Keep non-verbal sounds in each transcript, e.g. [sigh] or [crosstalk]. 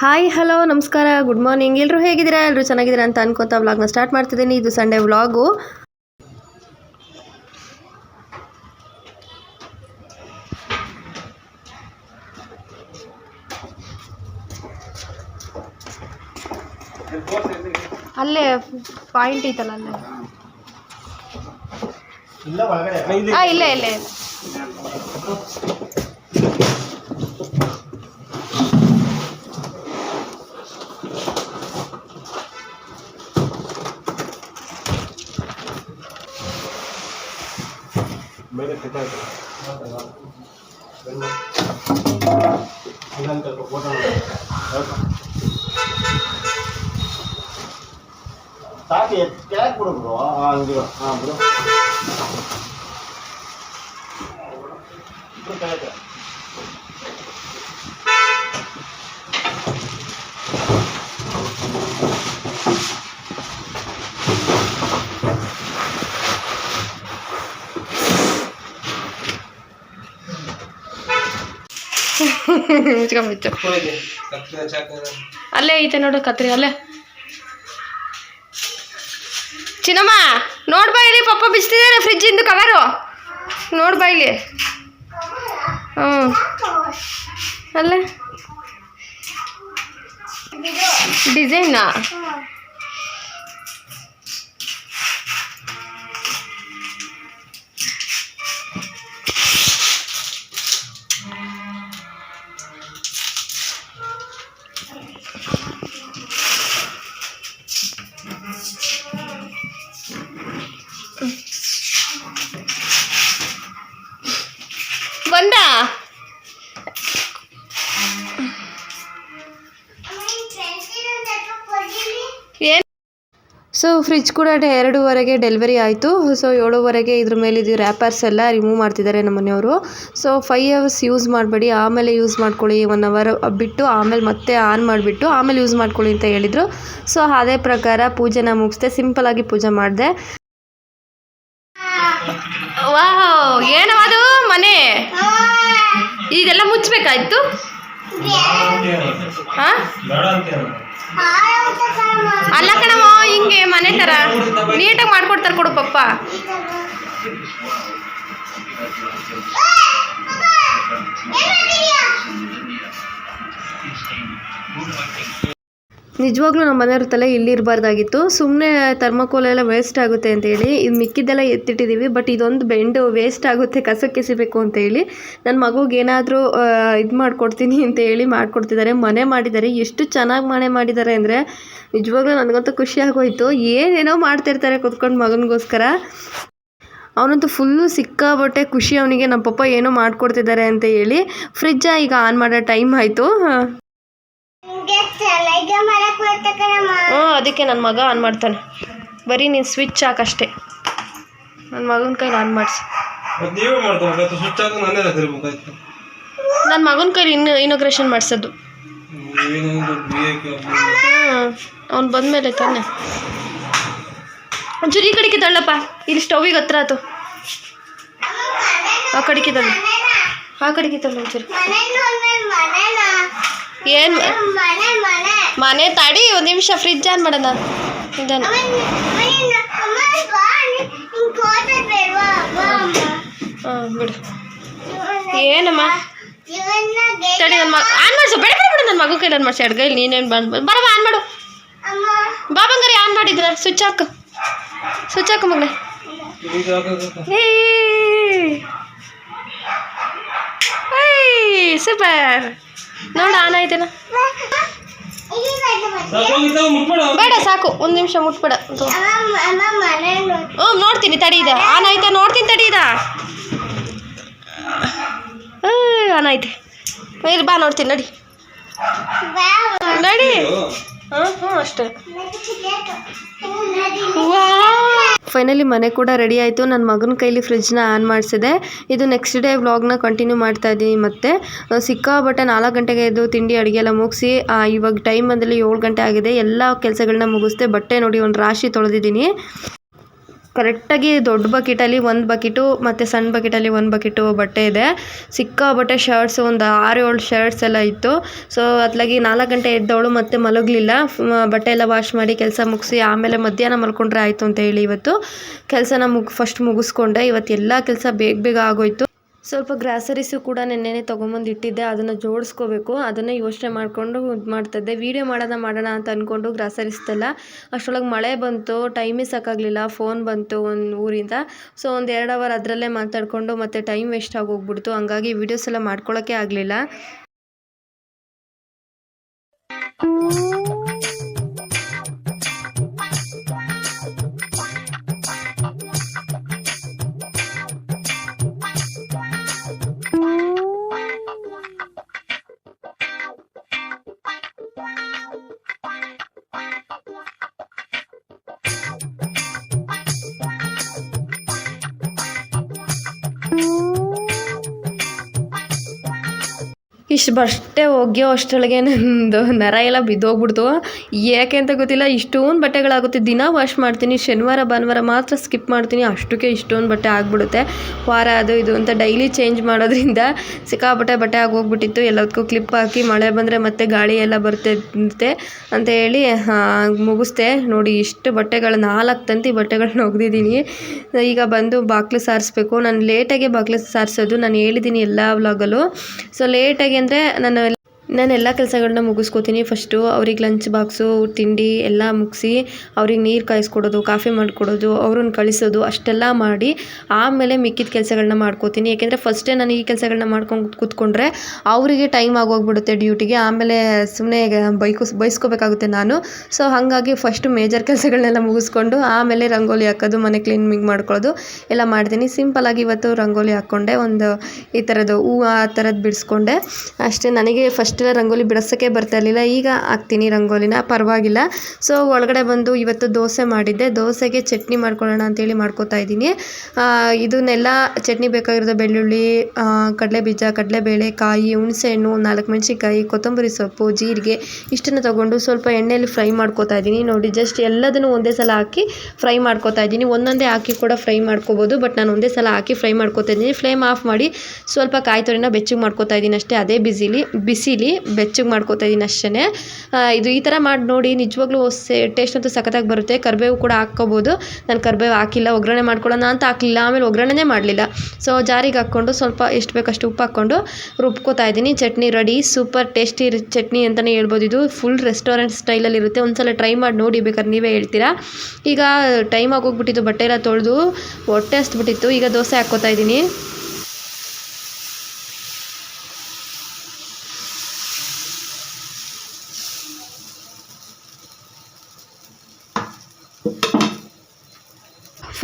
Hi hello ನಮಸ್ಕಾರ good morning ಎಲ್ಲರೂ ಹೇಗಿದ್ದೀರಾ? ಎಲ್ಲರೂ ಚೆನ್ನಾಗಿದ್ದೀರಾ ಅಂತ ಅನ್ಕೋತಾ ವ್ಲಾಗ್ನ ಸ್ಟಾರ್ಟ್ ಮಾಡ್ತಿದ್ದೀನಿ. ಇದು ಸಂಡೇ ವ್ಲಾಗು ಅಲ್ಲೇ ಪಾಯಿಂಟ್ ಐತಲ್ಲ ಅಲ್ಲೇ. ಹಾಂ ಇಲ್ಲೇ ಇಲ್ಲೇ. ಬ್ರೋ ಹಂಗಿರೋ ಹಾಂ ಮುಚ್ಕೊಂಬಿತ್ತು ಅಲ್ಲೇ ಐತೆ ನೋಡು ಕತ್ರಿ ಅಲ್ಲೇ. ಚಿನ್ನಮ್ಮ ನೋಡ್ಬಾ ಇಲ್ಲಿ ಪಪ್ಪ ಬಿಸ್ತಿದ್ದಾರೆ ಫ್ರಿಜ್ಜಿಂದು ಕವರು ನೋಡ್ಬಾ ಇಲ್ಲಿ. ಹ್ಞೂ ಅಲ್ಲ. ಡಿಸೈನಾ ಸೊ ಫ್ರಿಜ್ ಕೂಡ ಎರಡೂವರೆಗೆ ಡೆಲಿವರಿ ಆಯಿತು. ಸೊ ಏಳುವರೆಗೆ ಇದ್ರ ಮೇಲೆ ಇದು ರ್ಯಾಪರ್ಸ್ ಎಲ್ಲ ರಿಮೂವ್ ಮಾಡ್ತಿದ್ದಾರೆ ನಮ್ಮ ಮನೆಯವರು. ಸೊ ಫೈವ್ ಅವರ್ಸ್ ಯೂಸ್ ಮಾಡಬೇಡಿ. ಆಮೇಲೆ ಯೂಸ್ ಮಾಡ್ಕೊಳ್ಳಿ. ಒನ್ ಅವರ್ ಬಿಟ್ಟು ಆಮೇಲೆ ಮತ್ತೆ ಆನ್ ಮಾಡಿಬಿಟ್ಟು ಆಮೇಲೆ ಯೂಸ್ ಮಾಡ್ಕೊಳ್ಳಿ ಅಂತ ಹೇಳಿದರು. ಸೊ ಅದೇ ಪ್ರಕಾರ ಪೂಜೆನ ಮುಗಿಸ್ದೆ. ಸಿಂಪಲಾಗಿ ಪೂಜೆ ಮಾಡಿದೆ. ವಾಹ್ ಏನವಾದು ಮನೆ? ಈಗೆಲ್ಲ ಮುಚ್ಚಬೇಕಾಯ್ತು ಹಾಂ ಅಲ್ಲ ಕಣಮ್ಮ ಹಿಂಗೆ ಮನೆ ತರ ನೀಟಾಗಿ ಮಾಡ್ಕೊಡ್ತಾರೆ ಕೊಡು ಪಪ್ಪ. ನಿಜವಾಗ್ಲೂ ನಮ್ಮ ಮನೆಯವ್ರ ತಲೆ ಇಲ್ಲಿರಬಾರ್ದಾಗಿತ್ತು. ಸುಮ್ಮನೆ ಥರ್ಮಕೋಲ್ ಎಲ್ಲ ವೇಸ್ಟ್ ಆಗುತ್ತೆ ಅಂತ ಹೇಳಿ, ಇದು ಮಿಕ್ಕಿದ್ದೆಲ್ಲ ಎತ್ತಿಟ್ಟಿದ್ದೀವಿ ಬಟ್ ಇದೊಂದು ಬೆಂಡು ವೇಸ್ಟ್ ಆಗುತ್ತೆ ಕಸಕ್ಕೆಸಿಬೇಕು ಅಂತೇಳಿ ನನ್ನ ಮಗುಗೆ ಏನಾದರೂ ಇದು ಮಾಡಿಕೊಡ್ತೀನಿ ಅಂತ ಹೇಳಿ ಮಾಡಿಕೊಡ್ತಿದ್ದಾರೆ. ಮನೆ ಮಾಡಿದ್ದಾರೆ. ಎಷ್ಟು ಚೆನ್ನಾಗಿ ಮನೆ ಮಾಡಿದ್ದಾರೆ ಅಂದರೆ, ನಿಜವಾಗ್ಲೂ ನನಗಂತೂ ಖುಷಿ ಆಗೋಯ್ತು. ಏನೇನೋ ಮಾಡ್ತಿರ್ತಾರೆ ಕುತ್ಕೊಂಡು ಮಗನಿಗೋಸ್ಕರ. ಅವನಂತೂ ಫುಲ್ಲು ಸಿಕ್ಕಾಬಟ್ಟೆ ಖುಷಿ ಅವನಿಗೆ. ನಮ್ಮ ಪಪ್ಪ ಏನೋ ಮಾಡಿಕೊಡ್ತಿದ್ದಾರೆ ಅಂತ ಹೇಳಿ ಫ್ರಿಜ್ಜ ಈಗ ಆನ್ ಮಾಡೋ ಟೈಮ್ ಆಯಿತು. ಹ್ಞೂ ಅದಕ್ಕೆ ನನ್ನ ಮಗ ಆನ್ ಮಾಡ್ತಾನೆ. ಬರೀ ನೀನು ಸ್ವಿಚ್ ಹಾಕಷ್ಟೇ ನನ್ನ ಮಗನ ಕೈಲಿ ಆನ್ ಮಾಡಿಸಿ. ನನ್ನ ಮಗನ ಕೈಲಿ ಇನ್ನು ಇನೋಗ್ರೇಷನ್ ಮಾಡಿಸೋದು. ಅವ್ನು ಬಂದಮೇಲೆ ತಾನೆ. ಒಂಚೂರು ಈ ಕಡೆಗೆ ತಳ್ಳಪ್ಪ. ಇಲ್ಲಿ ಸ್ಟೌವಿಗೆ ಹತ್ರ ಆಯ್ತು ಆ ಕಡೆಗೆ ತಳ್ಳು. ಆ ಕಡೆಗೆ ತಳ್ಳು ಒಂಚೂರು. ಏನು ಮನೆ ತಾಡಿ ಒಂದು ನಿಮಿಷ ಫ್ರಿಜ್ ಆನ್ ಮಾಡೋಣ ಇದನ್ನು ಹಾಂ ಬಿಡು ಏನಮ್ಮ ತಡಿ ನನ್ನ ಮಗ ಆನ್ ಮಾಡಿಸು ಬೇಡ ಬೇಡ ನನ್ನ ಮಗು ಕೈ ಆನ್ ಮಾಡಿಸಿ ಅಡ್ಗೈಲಿ ನೀನೇನು ಬಂದು ಬರಮ್ಮ ಆನ್ ಮಾಡು ಬಾ ಬಂಗಾರಿ ಆನ್ ಮಾಡಿದ್ರ ಸ್ವಿಚ್ ಹಾಕು ಸ್ವಿಚ್ ಹಾಕು ಮಗನೇ ಸೂಪರ್ ನೋಡು, ಆನ್ ಆಯ್ತೇನ ಬೇಡ, ಸಾಕು. ಒಂದು ನಿಮಿಷ ಮುಟ್ಬೇಡ. ಹ್ಞೂ ನೋಡ್ತೀನಿ, ತಡಿ ಇದೆ. ಆನ್ ಆಯ್ತಾ ನೋಡ್ತೀನಿ, ತಡಿ ಇದ. ಆನ್ ಇಲ್ಲಿ ಬಾ, ನೋಡ್ತೀನಿ, ನಡಿ. ನಡಿ. ಹಾಂ ಅಷ್ಟೇ. ಫೈನಲಿ ಮನೆ ಕೂಡ ರೆಡಿ ಆಯಿತು. ನನ್ನ ಮಗನ ಕೈಲಿ ಫ್ರಿಜ್ನ ಆನ್ ಮಾಡಿಸಿದೆ. ಇದು ನೆಕ್ಸ್ಟ್ ಡೇ ವ್ಲಾಗ್ನ ಕಂಟಿನ್ಯೂ ಮಾಡ್ತಾ ಇದ್ದೀನಿ ಮತ್ತೆ. ಸಿಕ್ಕಾಬಟ್ಟೆ ನಾಲ್ಕು ಗಂಟೆಗೆ ಇದು ತಿಂಡಿ ಅಡುಗೆ ಎಲ್ಲ ಮುಗಿಸಿ ಇವಾಗ ಟೈಮ್ ಬಂದಲ್ಲಿ ಏಳು ಗಂಟೆ ಆಗಿದೆ. ಎಲ್ಲ ಕೆಲಸಗಳನ್ನ ಮುಗಿಸ್ದೆ ಬಟ್ಟೆ ನೋಡಿ ಒಂದು ರಾಶಿ ತೊಳೆದಿದ್ದೀನಿ. ಕರೆಕ್ಟಾಗಿ ದೊಡ್ಡ ಬಕೆಟಲ್ಲಿ ಒಂದು ಬಕೆಟು ಮತ್ತು ಸಣ್ಣ ಬಕೆಟಲ್ಲಿ ಒಂದು ಬಕೆಟು ಬಟ್ಟೆ ಇದೆ. ಸಿಕ್ಕಾಪಟ್ಟೆ ಶರ್ಟ್ಸ್ ಒಂದು ಆರು, ಏಳು ಶರ್ಟ್ಸ್ ಎಲ್ಲ ಇತ್ತು. ಸೊ ಅತ್ಲಾಗಿ ನಾಲ್ಕು ಗಂಟೆ ಎದ್ದವಳು ಮತ್ತೆ ಮಲಗಲಿಲ್ಲ. ಬಟ್ಟೆ ಎಲ್ಲ ವಾಶ್ ಮಾಡಿ ಕೆಲಸ ಮುಗಿಸಿ ಆಮೇಲೆ ಮಧ್ಯಾಹ್ನ ಮಲ್ಕೊಂಡ್ರೆ ಆಯಿತು ಅಂತ ಹೇಳಿ ಇವತ್ತು. ಕೆಲಸನ ಮುಗ್ ಫಸ್ಟ್ ಮುಗಿಸ್ಕೊಂಡೆ. ಇವತ್ತು ಎಲ್ಲ ಕೆಲಸ ಬೇಗ ಬೇಗ ಆಗೋಯ್ತು. ಸ್ವಲ್ಪ ಗ್ರಾಸರೀಸು ಕೂಡ ನೆನ್ನೆನೆ ತೊಗೊಂಬಂದು ಇಟ್ಟಿದ್ದೆ, ಅದನ್ನು ಜೋಡಿಸ್ಕೋಬೇಕು, ಅದನ್ನು ಯೋಚನೆ ಮಾಡಿಕೊಂಡು ಇದು ಮಾಡ್ತಾಯಿದ್ದೆ ವೀಡಿಯೋ ಮಾಡೋಣ ಮಾಡೋಣ ಅಂತ ಅಂದ್ಕೊಂಡು ಗ್ರಾಸರೀಸ್ದೆಲ್ಲ ಅಷ್ಟರೊಳಗೆ ಮಳೆ ಬಂತು, ಟೈಮೇ ಸಾಕಾಗಲಿಲ್ಲ, ಫೋನ್ ಬಂತು ಒಂದು ಊರಿಂದ. ಸೊ, ಒಂದು ಎರಡು ಅವರ್ ಅದರಲ್ಲೇ ಮಾತಾಡಿಕೊಂಡು ಮತ್ತು ಟೈಮ್ ವೇಸ್ಟ್ ಆಗಿ ಹೋಗ್ಬಿಡ್ತು ಹಂಗಾಗಿ ವೀಡಿಯೋಸ್ ಎಲ್ಲ ಮಾಡ್ಕೊಳ್ಳೋಕ್ಕೆ ಆಗಲಿಲ್ಲ. ಇಷ್ಟು ಬಷ್ಟೇ ಒಗೆಯೋ ಅಷ್ಟರೊಳಗೆ ನಂದು ನರ ಎಲ್ಲ ಬಿದ್ದೋಗ್ಬಿಡ್ತು. ಯಾಕೆ ಅಂತ ಗೊತ್ತಿಲ್ಲ, ಇಷ್ಟೊಂದು ಬಟ್ಟೆಗಳಾಗುತ್ತೆ. ದಿನ ವಾಶ್ ಮಾಡ್ತೀನಿ, ಶನಿವಾರ, ಭಾನುವಾರ ಮಾತ್ರ ಸ್ಕಿಪ್ ಮಾಡ್ತೀನಿ. ಅಷ್ಟಕ್ಕೆ ಇಷ್ಟೊಂದು ಬಟ್ಟೆ ಆಗಿಬಿಡುತ್ತೆ. ವಾರ ಅದು ಇದು ಅಂತ ಡೈಲಿ ಚೇಂಜ್ ಮಾಡೋದ್ರಿಂದ ಸಿಕ್ಕಾಪಟ್ಟೆ ಬಟ್ಟೆ ಆಗೋಗ್ಬಿಟ್ಟಿತ್ತು. ಎಲ್ಲದಕ್ಕೂ ಕ್ಲಿಪ್ ಹಾಕಿ ಮಳೆ ಬಂದರೆ ಮತ್ತೆ ಗಾಳಿ ಎಲ್ಲ ಬರ್ತೈತೆ ಅಂತ ಹೇಳಿ ಮುಗಿಸ್ದೆ. ನೋಡಿ, ಇಷ್ಟು ಬಟ್ಟೆಗಳು, ನಾಲ್ಕು ತಂತಿ ಬಟ್ಟೆಗಳನ್ನ ಒಗ್ದಿದ್ದೀನಿ. ಈಗ ಬಂದು ಬಾಕ್ಲು ಸಾರಿಸ್ಬೇಕು. ನಾನು ಲೇಟಾಗಿ ಬಾಕ್ಲು ಸಾರಿಸೋದು. ನಾನು ಹೇಳಿದ್ದೀನಿ ಎಲ್ಲ ವ್ಲಾಗಲ್ಲೂ ಸೊ ಲೇಟಾಗಿ ಅಂದರೆ ನಾನು ನಾನು ಎಲ್ಲ ಕೆಲಸಗಳನ್ನ ಮುಗಿಸ್ಕೋತೀನಿ. ಫಸ್ಟು ಅವ್ರಿಗೆ ಲಂಚ್ ಬಾಕ್ಸು ತಿಂಡಿ ಎಲ್ಲ ಮುಗಿಸಿ ಅವ್ರಿಗೆ ನೀರು ಕಾಯಿಸ್ಕೊಡೋದು, ಕಾಫಿ ಮಾಡಿಕೊಡೋದು, ಅವ್ರನ್ನ ಕಳಿಸೋದು ಅಷ್ಟೆಲ್ಲ ಮಾಡಿ ಆಮೇಲೆ ಮಿಕ್ಕಿದ ಕೆಲಸಗಳನ್ನ ಮಾಡ್ಕೋತೀನಿ. ಏಕೆಂದರೆ ಫಸ್ಟೇ ನಾನು ಈ ಕೆಲಸಗಳನ್ನ ಮಾಡ್ಕೊಂಡು ಕೂತ್ಕೊಂಡ್ರೆ ಅವರಿಗೆ ಟೈಮ್ ಆಗೋಗ್ಬಿಡುತ್ತೆ ಡ್ಯೂಟಿಗೆ ಆಮೇಲೆ ಸುಮ್ಮನೆ ಬೈಕು, ಬೈಸ್ಕೋಬೇಕಾಗುತ್ತೆ ನಾನು. ಸೊ ಹಾಗಾಗಿ ಫಸ್ಟು ಮೇಜರ್ ಕೆಲಸಗಳನ್ನೆಲ್ಲ ಮುಗಿಸ್ಕೊಂಡು ಆಮೇಲೆ ರಂಗೋಲಿ ಹಾಕೋದು, ಮನೆ ಕ್ಲೀನಿಂಗ್ ಮಾಡ್ಕೊಳ್ಳೋದು ಎಲ್ಲ ಮಾಡ್ತೀನಿ. ಸಿಂಪಲಾಗಿ ಇವತ್ತು ರಂಗೋಲಿ ಹಾಕ್ಕೊಂಡೆ. ಒಂದು ಈ ಥರದ್ದು ಹೂವು ಆ ಥರದ್ದು ಬಿಡಿಸ್ಕೊಂಡೆ. ಅಷ್ಟೇ, ನನಗೆ ಫಸ್ಟೆಲ್ಲ ರಂಗೋಲಿ ಬಿಡಿಸೋಕ್ಕೆ ಬರ್ತಾ ಇರಲಿಲ್ಲ. ಈಗ ಹಾಕ್ತೀನಿ ರಂಗೋಲಿನ. ಪರವಾಗಿಲ್ಲ. ಸೊ ಒಳಗಡೆ ಬಂದು ಇವತ್ತು ದೋಸೆ ಮಾಡಿದ್ದೆ. ದೋಸೆಗೆ ಚಟ್ನಿ ಮಾಡ್ಕೊಳ್ಳೋಣ ಅಂತೇಳಿ ಮಾಡ್ಕೋತಾ ಇದ್ದೀನಿ. ಇದನ್ನೆಲ್ಲ ಚಟ್ನಿ ಬೇಕಾಗಿರೋದು ಬೆಳ್ಳುಳ್ಳಿ ಆ, ಕಡಲೆಬೀಜ ಕಡಲೆಬೇಳೆ ಕಾಯಿ ಹುಣಸೆಹಣ್ಣು ನಾಲ್ಕು ಮೆಣಸಿನ್ಕಾಯಿ ಕೊತ್ತಂಬರಿ ಸೊಪ್ಪು ಜೀರಿಗೆ ಇಷ್ಟನ್ನು ತೊಗೊಂಡು ಸ್ವಲ್ಪ ಎಣ್ಣೆಯಲ್ಲಿ ಫ್ರೈ ಮಾಡ್ಕೋತಾ ಇದ್ದೀನಿ. ನೋಡಿ ಜಸ್ಟ್ ಎಲ್ಲದನ್ನು ಒಂದೇ ಸಲ ಹಾಕಿ ಫ್ರೈ ಮಾಡ್ಕೋತಾ ಇದ್ದೀನಿ. ಒಂದೊಂದೇ ಹಾಕಿ ಕೂಡ ಫ್ರೈ ಮಾಡ್ಕೋಬೋದು ಬಟ್ ನಾನು ಒಂದೇ ಸಲ ಹಾಕಿ ಫ್ರೈ ಮಾಡ್ಕೋತಾ ಇದ್ದೀನಿ. ಫ್ಲೇಮ್ ಆಫ್ ಮಾಡಿ ಸ್ವಲ್ಪ ಕಾಯಿ ತೊರಿನ ಬೆಚ್ಚಗೆ ಮಾಡ್ಕೋತಾ ಇದ್ದೀನಿ ಅಷ್ಟೇ. ಅದೇ ಬಿಸಿಲಿ ಬಿಸಿಲಿ. ಬೆಚ್ಚಗೆ ಮಾಡ್ಕೋತಾ ಇದ್ದೀನಿ ಅಷ್ಟೇ ಇದು ಈ ಥರ ಮಾಡಿ ನೋಡಿ ನಿಜವಾಗ್ಲೂ ಟೇಸ್ಟ್ ಅಂತೂ ಸಖತ್ತಾಗಿ ಬರುತ್ತೆ. ಕರಿಬೇವು ಕೂಡ ಹಾಕ್ಕೋಬೋದು. ನಾನು ಕರಿಬೇವು ಹಾಕಿಲ್ಲ, ಒಗ್ಗರಣೆ ಮಾಡ್ಕೊಳ್ಳೋಣ ಅಂತ ಹಾಕಲಿಲ್ಲ, ಆಮೇಲೆ ಒಗ್ಗರಣೆನೇ ಮಾಡಲಿಲ್ಲ. ಸೊ ಜಾರಿಗೆ ಹಾಕ್ಕೊಂಡು ಸ್ವಲ್ಪ ಎಷ್ಟು ಬೇಕಷ್ಟು ಉಪ್ಪು ಹಾಕ್ಕೊಂಡು ರುಬ್ಕೋತಾ ಇದ್ದೀನಿ chutney ready super tasty chutney ಅಂತಲೇ ಹೇಳ್ಬೋದು ಇದು. ಫುಲ್ ರೆಸ್ಟೋರೆಂಟ್ ಸ್ಟೈಲಲ್ಲಿ ಇರುತ್ತೆ. ಒಂದ್ಸಲ ಟ್ರೈ ಮಾಡಿ ನೋಡಿ ಬೇಕಾದ್ರೆ ನೀವೇ ಹೇಳ್ತೀರಾ? ಈಗ ಟೈಮ್ ಆಗೋಗ್ಬಿಟ್ಟಿತ್ತು ಬಟ್ಟೆ ಎಲ್ಲ ತೊಳೆದು ಹೊಟ್ಟೆ ಹಸ್ಬಿಟ್ಟಿತ್ತು ಈಗ ದೋಸೆ ಹಾಕ್ಕೋತಾ ಇದ್ದೀನಿ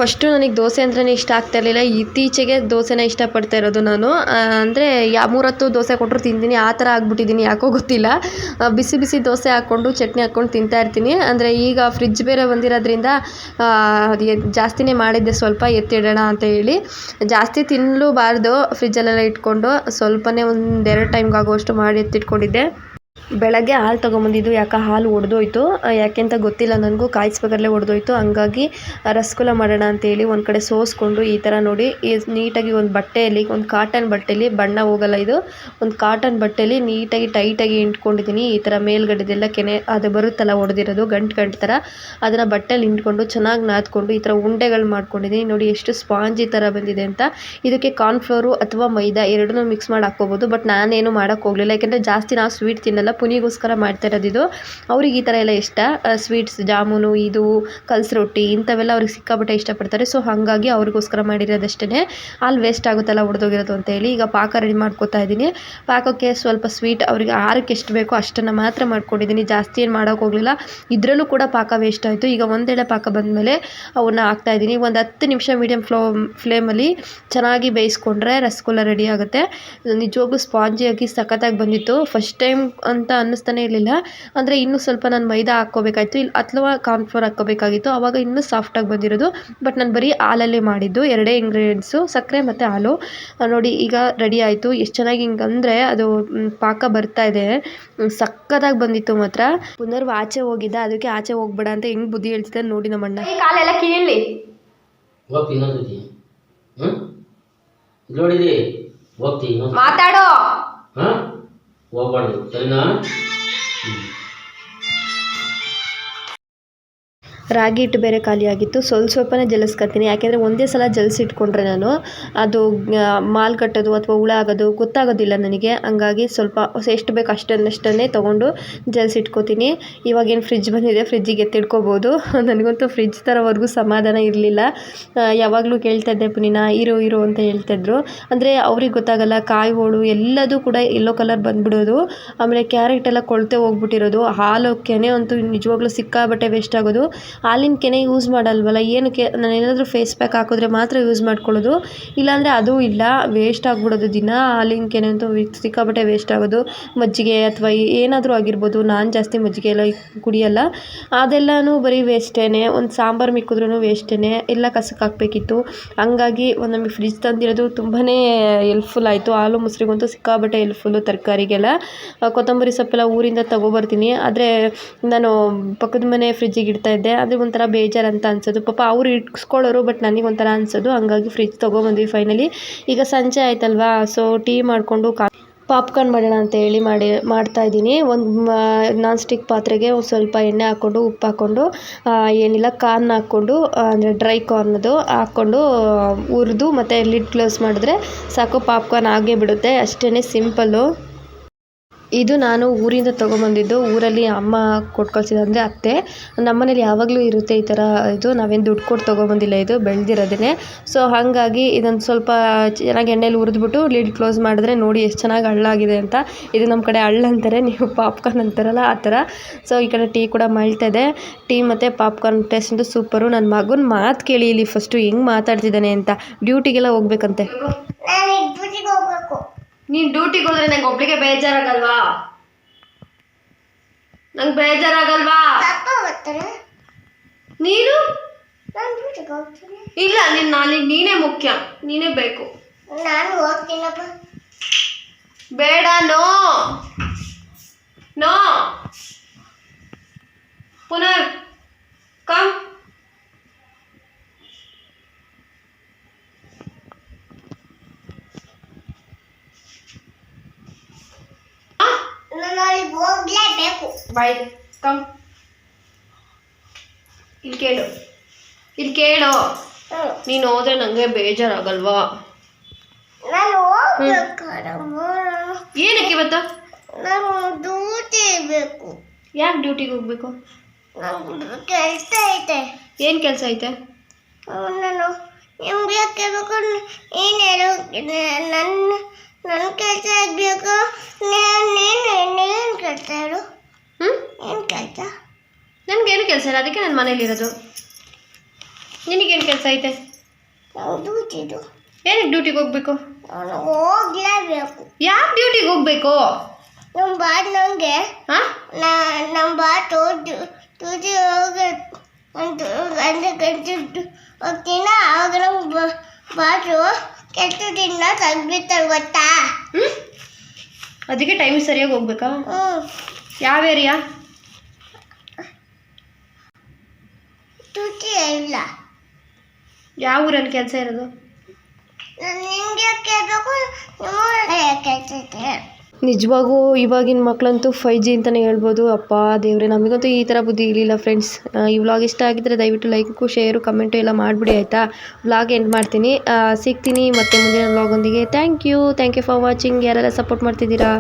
ಫಸ್ಟು ನನಗೆ ದೋಸೆ ಅಂದ್ರೆ ಇಷ್ಟ ಆಗ್ತಾ ಇತ್ತೀಚೆಗೆ ದೋಸೆನ ಇಷ್ಟಪಡ್ತಾ ಇರೋದು ನಾನು. ಅಂದರೆ ಯಾ, ಮೂರೊತ್ತು ದೋಸೆ ಕೊಟ್ಟರು ತಿಂತೀನಿ ಆ ಥರ ಆಗ್ಬಿಟ್ಟಿದ್ದೀನಿ ಯಾಕೋ ಗೊತ್ತಿಲ್ಲ. ಬಿಸಿ ಬಿಸಿ ದೋಸೆ ಹಾಕ್ಕೊಂಡು ಚಟ್ನಿ ಹಾಕ್ಕೊಂಡು ತಿಂತಾ ಇರ್ತೀನಿ. ಅಂದರೆ ಈಗ ಫ್ರಿಜ್ ಬೇರೆ ಬಂದಿರೋದ್ರಿಂದ ಅದು ಜಾಸ್ತಿನೇ ಮಾಡಿದ್ದೆ. ಸ್ವಲ್ಪ ಎತ್ತಿಡೋಣ ಅಂತ ಹೇಳಿ. ಜಾಸ್ತಿ ತಿನ್ನಲೂಬಾರ್ದು ಫ್ರಿಜ್ಜಲ್ಲೆಲ್ಲ ಇಟ್ಕೊಂಡು. ಸ್ವಲ್ಪನೇ ಒಂದೆರಡು ಟೈಮ್ಗೆ ಆಗುವಷ್ಟು ಮಾಡಿ ಎತ್ತಿಟ್ಕೊಂಡಿದ್ದೆ. ಬೆಳಗ್ಗೆ ಹಾಲು ತೊಗೊಂಬಂದಿದ್ದು, ಯಾಕೆ ಹಾಲು ಒಡೆದೋಯ್ತು? ಯಾಕೆ ಅಂತ ಗೊತ್ತಿಲ್ಲ. ನನಗೂ ಕಾಯಿಸ್ಬೇಕಾದ್ರೆ ಒಡೆದೋಯ್ತು. ಹಂಗಾಗಿ ರಸಗುಲ್ಲ ಮಾಡೋಣ ಅಂತೇಳಿ ಒಂದು ಕಡೆ ಸೋಸ್ಕೊಂಡು ಈ ಥರ ನೋಡಿ ನೀಟಾಗಿ ಒಂದು ಬಟ್ಟೆಯಲ್ಲಿ, ಒಂದು ಕಾಟನ್ ಬಟ್ಟೆಯಲ್ಲಿ ಬಣ್ಣ ಹೋಗಲ್ಲ ಇದು. ಒಂದು ಕಾಟನ್ ಬಟ್ಟೆಯಲ್ಲಿ ನೀಟಾಗಿ, ಟೈಟಾಗಿ ಇಟ್ಕೊಂಡಿದ್ದೀನಿ. ಈ ಥರ ಮೇಲ್ಗಡೆದೆಲ್ಲ ಕೆನೆ, ಅದು ಬರುತ್ತಲ್ಲ, ಒಡೆದಿರೋದು, ಗಂಟು ಗಂಟು ಥರ ಅದನ್ನು ಬಟ್ಟೆಯಲ್ಲಿ ಇಂಟ್ಕೊಂಡು ಚೆನ್ನಾಗಿ ನಾದ್ಕೊಂಡು ಈ ಥರ ಉಂಡೆಗಳು ಮಾಡ್ಕೊಂಡಿದ್ದೀನಿ. ನೋಡಿ, ಎಷ್ಟು ಸ್ಪಾಂಜಿ ಥರ ಬಂದಿದೆ ಅಂತ. ಇದಕ್ಕೆ ಕಾರ್ನ್ಫ್ಲೋರು ಅಥವಾ ಮೈದಾ ಎರಡನ್ನೂ ಮಿಕ್ಸ್ ಮಾಡಿ ಹಾಕ್ಕೋಬೋದು. ಬಟ್ ನಾನೇನು ಮಾಡೋಕ್ಕೆ ಹೋಗಲಿಲ್ಲ. ಯಾಕೆಂದರೆ ಜಾಸ್ತಿ ನಾವು ಸ್ವೀಟ್ ತಿನ್ನಲ್ಲ ಪುನಿಗೋಸ್ಕರ ಮಾಡ್ತಾ ಇರೋದು ಅವ್ರಿಗೆ ಈ ಥರ ಎಲ್ಲ ಇಷ್ಟ. ಸ್ವೀಟ್ಸ್ ಜಾಮೂನು, ಇದು, ಕಲ್ಸ್ ರೊಟ್ಟಿ ಇಂಥವೆಲ್ಲ ಅವ್ರಿಗೆ ಸಿಕ್ಕಾಪಟ್ಟೆ ಇಷ್ಟಪಡ್ತಾರೆ. ಸೊ ಹಾಗಾಗಿ ಅವ್ರಿಗೋಸ್ಕರ ಮಾಡಿರೋದಷ್ಟೇ ಅಲ್ಲಿ ವೇಸ್ಟ್ ಆಗುತ್ತಲ್ಲ ಹೊಡೆದೋಗಿರೋದು ಅಂತ ಹೇಳಿ ಈಗ ಪಾಕ ರೆಡಿ ಮಾಡ್ಕೋತಾ ಇದ್ದೀನಿ. ಪಾಕಕ್ಕೆ ಸ್ವಲ್ಪ ಸ್ವೀಟ್ ಅವರಿಗೆ ಆರಕ್ಕೆ ಎಷ್ಟು ಬೇಕೋ ಅಷ್ಟನ್ನು ಮಾತ್ರ ಮಾಡ್ಕೊಂಡಿದ್ದೀನಿ. ಜಾಸ್ತಿ ಏನು ಮಾಡೋಕೆ ಹೋಗಲಿಲ್ಲ. ಇದರಲ್ಲೂ ಕೂಡ ಪಾಕ ವೇಸ್ಟ್ ಆಯಿತು. ಈಗ ಒಂದೆಡೆ ಪಾಕ ಬಂದಮೇಲೆ ಅವನ್ನ ಹಾಕ್ತಾ ಇದ್ದೀನಿ. ಒಂದು ಹತ್ತು ನಿಮಿಷ ಮೀಡಿಯಮ್ ಫ್ಲೋ ಫ್ಲೇಮಲ್ಲಿ ಚೆನ್ನಾಗಿ ಬೇಯಿಸ್ಕೊಂಡ್ರೆ ರಸಗುಲ್ಲ ರೆಡಿ ಆಗುತ್ತೆ. ನಿಜವಾಗ್ಲೂ ಸ್ಪಾಂಜಿಯಾಗಿ ಸಖತ್ತಾಗಿ ಬಂದಿತ್ತು. ಫಸ್ಟ್ ಟೈಮ್ ಅಂತ ಅನ್ನಿಸ್ತಾನೆ ಇರಲಿಲ್ಲ. ಅಂದರೆ ಇನ್ನೂ ಸ್ವಲ್ಪ ನಾನು ಮೈದಾ ಹಾಕ್ಕೋಬೇಕಾಯ್ತು ಇಲ್ಲಿ ಅಥವಾ ಕಾರ್ನ್ಫ್ಲೋರ್ ಹಾಕ್ಕೋಬೇಕಾಗಿತ್ತು. ಆವಾಗ ಇನ್ನೂ ಸಾಫ್ಟಾಗಿ ಬಂದಿರೋದು. ಬಟ್ ನಾನು ಬರೀ ಹಾಲಲ್ಲೇ ಮಾಡಿದ್ದು. ಎರಡೇ ಇಂಗ್ರೀಡಿಯೆಂಟ್ಸು ಸಕ್ಕರೆ ಮತ್ತು ಹಾಲು. ನೋಡಿ ಈಗ ರೆಡಿ ಆಯಿತು. ಎಷ್ಟು ಚೆನ್ನಾಗಿ ಹಿಂಗೆ ಅಂದರೆ ಅದು ಪಾಕ ಬರ್ತಾ ಇದೆ. ಸಕ್ಕದಾಗಿ ಸಕ್ಕತ್ತಾಗಿ ಬಂದಿತ್ತು ಮಾತ್ರ. ಪುನರ್ವ ಆಚೆ ಹೋಗಿದ್ದ. ಅದಕ್ಕೆ ಆಚೆ ಹೋಗ್ಬೇಡ ಅಂತ ಹೆಂಗೆ ಬುದ್ಧಿ ಹೇಳ್ತಿದ್ದೆ ನೋಡಿ ನಮ್ಮಣ್ಣ. ಕಾಲೆಲ್ಲ ಕೀಳಿ ಹೋಗ್ತೀನಿ ಮಾತಾಡೋ. ಹಾಂ ಹೋಗ್ಬಾರ್ದು ರಾಗಿ ಹಿಟ್ಟು ಬೇರೆ ಖಾಲಿಯಾಗಿತ್ತು ಸ್ವಲ್ಪ ಸ್ವಲ್ಪನೇ ಜಲಿಸ್ಕೊತೀನಿ ಯಾಕೆಂದರೆ ಒಂದೇ ಸಲ ಜಲಿಸಿಟ್ಕೊಂಡ್ರೆ ನಾನು ಅದು ಮಾಲು ಕಟ್ಟೋದು ಅಥವಾ ಹುಳ ಆಗೋದು ಗೊತ್ತಾಗೋದಿಲ್ಲ ನನಗೆ. ಹಂಗಾಗಿ ಸ್ವಲ್ಪ ಎಷ್ಟು ಬೇಕು ಅಷ್ಟನ್ನಷ್ಟನ್ನೇ ತೊಗೊಂಡು ಜಲಿಸಿಟ್ಕೋತೀನಿ. ಇವಾಗೇನು ಫ್ರಿಜ್ ಬಂದಿದೆ, ಫ್ರಿಜ್ಜಿಗೆ ಎತ್ತಿಡ್ಕೋಬೋದು [laughs] ನನಗಂತೂ ಫ್ರಿಜ್ ಥರವರೆಗೂ ಸಮಾಧಾನ ಇರಲಿಲ್ಲ. ಯಾವಾಗಲೂ ಕೇಳ್ತಾ ಇದ್ದೆ, ಪುನೀನ, ಇರು ಇರು ಅಂತ ಹೇಳ್ತಾಯಿದ್ರು ಅಂದರೆ ಅವ್ರಿಗೆ ಗೊತ್ತಾಗಲ್ಲ, ಕಾಯಿ ಹೋಳು ಎಲ್ಲದೂ ಕೂಡ ಎಲ್ಲೋ ಕಲರ್ ಬಂದ್ಬಿಡೋದು. ಆಮೇಲೆ ಕ್ಯಾರೆಟ್ ಎಲ್ಲ ಕೊಳ್ತೆ ಹೋಗ್ಬಿಟ್ಟಿರೋದು. ಹಾಲು ಕೆನೆ ಅಂತೂ ನಿಜವಾಗ್ಲೂ ಸಿಕ್ಕಾಬಟ್ಟೆ ವೇಸ್ಟ್ ಆಗೋದು. ಹಾಲಿನ ಕೆನೆ ಯೂಸ್ ಮಾಡಲ್ವಲ್ಲ? ಏನಕ್ಕೆ? ನಾನು ಏನಾದರೂ ಫೇಸ್ ಪ್ಯಾಕ್ ಹಾಕಿದ್ರೆ ಮಾತ್ರ ಯೂಸ್ ಮಾಡ್ಕೊಳ್ಳೋದು. ಇಲ್ಲಾಂದರೆ ಅದು ಇಲ್ಲ. ವೇಸ್ಟ್ ಆಗಿಬಿಡೋದು ದಿನ. ಹಾಲಿನ ಕೆನೆ ಅಂತೂ ಸಿಕ್ಕಾಪಟ್ಟೆ ವೇಸ್ಟ್ ಆಗೋದು. ಮಜ್ಜಿಗೆ ಅಥವಾ ಏನಾದರೂ ಆಗಿರ್ಬೋದು. ನಾನು ಜಾಸ್ತಿ ಮಜ್ಜಿಗೆ ಎಲ್ಲ ಕುಡಿಯಲ್ಲ. ಅದೆಲ್ಲನೂ ಬರೀ ವೇಸ್ಟೇ ಒಂದು ಸಾಂಬಾರು ಮಿಕ್ಕಿದ್ರೂ ವೇಸ್ಟೇ ಎಲ್ಲ ಕಸಕ್ಕೆ ಹಾಕಬೇಕಿತ್ತು. ಹಂಗಾಗಿ ಒಂದು ನಮಗೆ ಫ್ರಿಜ್ ತಂದಿರೋದು ತುಂಬಾ ಎಲ್ಪ್ಫುಲ್ ಆಯಿತು. ಹಾಲು ಮೊಸರಿಗಂತೂ ಸಿಕ್ಕಾಪಟ್ಟೆ ಎಲ್ಪ್ಫುಲ್ಲು ತರಕಾರಿಗೆಲ್ಲ. ಕೊತ್ತಂಬರಿ ಸೊಪ್ಪೆಲ್ಲ ಊರಿಂದ ತಗೊಬರ್ತೀನಿ. ಆದರೆ, ನಾನು ಪಕ್ಕದ ಮನೆ ಫ್ರಿಜ್ಜಿಗೆ ಇಡ್ತಾ ಅದು ಒಂಥರ ಬೇಜಾರು ಅಂತ ಅನ್ಸೋದು. ಪಾಪ ಅವ್ರು ಇಟ್ಸ್ಕೊಳ್ಳೋರು ಬಟ್ ನನಗೆ ಒಂಥರ ಅನ್ಸೋದು. ಹಂಗಾಗಿ ಫ್ರಿಜ್ ತೊಗೊಬಂದ್ವಿ ಫೈನಲಿ ಈಗ ಸಂಜೆ ಆಯ್ತಲ್ವಾ? ಸೊ ಟೀ ಮಾಡಿಕೊಂಡು ಕಾ ಪಾಪ್ಕಾರ್ನ್ ಮಾಡೋಣ ಅಂತ ಹೇಳಿ ಮಾಡಿ ಮಾಡ್ತಾ ಇದ್ದೀನಿ. ಒಂದು ನಾನ್ ಸ್ಟಿಕ್ ಪಾತ್ರೆಗೆ ಒಂದು ಸ್ವಲ್ಪ ಎಣ್ಣೆ ಹಾಕ್ಕೊಂಡು, ಉಪ್ಪು ಹಾಕ್ಕೊಂಡು ಏನಿಲ್ಲ ಕಾರ್ನ್ ಹಾಕ್ಕೊಂಡು ಅಂದರೆ ಡ್ರೈ ಕಾರ್ನ್ ಅದು ಹಾಕ್ಕೊಂಡು ಹುರಿದು ಮತ್ತು ಲಿಡ್ ಕ್ಲೋಸ್ ಮಾಡಿದ್ರೆ ಸಾಕು ಪಾಪ್ಕಾರ್ನ್ ಆಗೇ ಬಿಡುತ್ತೆ. ಅಷ್ಟೇ ಸಿಂಪಲ್ಲು ಇದು ನಾನು ಊರಿಂದ ತೊಗೊಂಬಂದಿದ್ದು, ಊರಲ್ಲಿ ಅಮ್ಮ ಕೊಟ್ಟು ಕಳ್ಸಿದ್ದು ಅಂದರೆ ಅತ್ತೆ. ನಮ್ಮನೇಲಿ ಯಾವಾಗಲೂ ಇರುತ್ತೆ ಈ ಥರ ಇದು. ನಾವೇನು ದುಡ್ಡು ಕೊಟ್ಟು ತೊಗೊಬಂದಿಲ್ಲ ಇದು, ಬೆಳೆದಿರೋದೇನೆ. ಸೊ ಹಾಗಾಗಿ ಇದೊಂದು ಸ್ವಲ್ಪ ಚೆನ್ನಾಗಿ ಎಣ್ಣೆಲಿ ಹುರಿದ್ಬಿಟ್ಟು ಲಿಡ್ ಕ್ಲೋಸ್ ಮಾಡಿದ್ರೆ ನೋಡಿ ಎಷ್ಟು ಚೆನ್ನಾಗಿ ಹಳ್ಳಾಗಿದೆ ಅಂತ. ಇದು ನಮ್ಮ ಕಡೆ ಹಳ್ಳ ಅಂತಾರೆ, ನೀವು ಪಾಪ್ಕಾರ್ನ್ ಅಂತಾರಲ್ಲ ಆ ಥರ. ಸೊ ಈ ಕಡೆ ಟೀ ಕೂಡ ಇದೆ ಟೀ ಮತ್ತು ಪಾಪ್ಕಾರ್ನ್ ಟೇಸ್ಟ್ ಸೂಪರು. ನನ್ನ ಮಗನ ಮಾತು ಕೇಳಿ ಇಲ್ಲಿ ಫಸ್ಟು ಹೆಂಗೆ ಮಾತಾಡ್ತಿದ್ದಾನೆ ಅಂತ. ಡ್ಯೂಟಿಗೆಲ್ಲ ಹೋಗ್ಬೇಕಂತೆ. ನಾನು ಡ್ಯೂಟಿಗೆ ಹೋದ್ರೆ ನಂಗೆ ಒಬ್ಳಿಗೆ ಬೇಜಾರಾಗಲ್ವಾ? ನಂಗೆ ಬೇಜಾರಾಗಲ್ವಾ? ನೀನು? ಇಲ್ಲ ನೀನು ನಾನು ನೀನೇ ಮುಖ್ಯ ನೀನೇ ಬೇಕು. ನಾನು ಹೋಗ್ತೀನಪ್ಪ. ಬೇಡ ನೋ ಪುನಃ ಕಮ್ ನಾನು ಅಲ್ಲಿಗೆ ಹೋಗ್ಲೇಬೇಕು ಬಾಯ್ ಕಮ್. ಇಲ್ಲಿ ಕೇಳು. ಇಲ್ಲಿ ಕೇಳು. ನೀನು ಹೋದ್ರೆ ನನಗೆ ಬೇಜಾರಾಗಲ್ವಾ? ಏನಕ್ಕೆ ಇವತ್ತು? ನಾನು ಡ್ಯೂಟಿ ಬೇಕು. ಯಾಕೆ ಡ್ಯೂಟಿಗೆ ಹೋಗ್ಬೇಕು? ನಂಗೆ ಕೆಲಸ ಐತೆ. ಏನು ಕೆಲಸ ಐತೆ? ನಾನು ನಿಮ್ಗೆ ಕೇಳಬೇಕು? ಏನು ಹೇಳು. ನನ್ನ ನನ್ನ ಕೆಲಸ ಆಗಬೇಕು ನೀನು ನೀನು ಕೆಲಸ ಹೇಳು. ಹ್ಞೂ ಏನು ಕೆಲಸ? ನನಗೇನು ಕೆಲಸ ಇಲ್ಲ ಅದಕ್ಕೆ ನಾನು ಮನೇಲಿರೋದು. ನಿನಗೇನು ಕೆಲಸ ಐತೆ? ಡ್ಯೂಟಿದು ಏನಕ್ಕೆ ಡ್ಯೂಟಿಗೆ ಹೋಗ್ಬೇಕು? ನಾನು ಹೋಗ್ಲೇಬೇಕು. ಯಾಕೆ ಡ್ಯೂಟಿಗೆ ಹೋಗ್ಬೇಕು? ನಮ್ಮ ಬಾಟ್ ನನಗೆ ಹಾಂ? ನಮ್ಮ ಬಾಟು ಡ್ಯೂಟಿ ಹೋಗ್ಬೇಕು ಒಂದು ಗಂಟೆ ಗಂಟೆ ಹೋಗ್ತೀನ? ಆವಾಗ ನಮ್ಮ ಬಾಟು ಕೆಟ್ಟ ದಿನ ತೆಗ್ದಿರ್ತಾರೆ ಗೊತ್ತಾ? ಹ್ಞೂ ಅದಕ್ಕೆ ಟೈಮ್ ಸರಿಯಾಗಿ ಹೋಗ್ಬೇಕಾ? ಹ್ಞೂ ಯಾವ ಏರಿಯಾ ಇಲ್ಲ. ಯಾವ ಊರಲ್ಲಿ ಕೆಲಸ ಇರೋದು? ನಿಜವಾಗೂ ಇವಾಗಿನ ಮಕ್ಕಳಂತೂ ಫೈ ಜಿ ಅಂತಲೇ ಹೇಳ್ಬೋದು. ಅಪ್ಪ ದೇವ್ರೆ ನಮಗಂತೂ ಈ ಥರ ಬುದ್ಧಿ ಇರಲಿಲ್ಲ ಫ್ರೆಂಡ್ಸ್ ಈ ವ್ಲಾಗ್ ಇಷ್ಟ ಆಗಿದ್ದರೆ ದಯವಿಟ್ಟು ಲೈಕು ಶೇರು ಕಮೆಂಟು ಎಲ್ಲ ಮಾಡಿಬಿಡಿ ಆಯಿತಾ? ವ್ಲಾಗ್ ಎಂಡ್ ಮಾಡ್ತೀನಿ. ಸಿಗ್ತೀನಿ ಮತ್ತೆ ಮುಂದಿನ ವ್ಲಾಗೊಂದಿಗೆ thank you thank you for watching ಯಾರೆಲ್ಲ ಸಪೋರ್ಟ್ ಮಾಡ್ತಿದ್ದೀರಾ?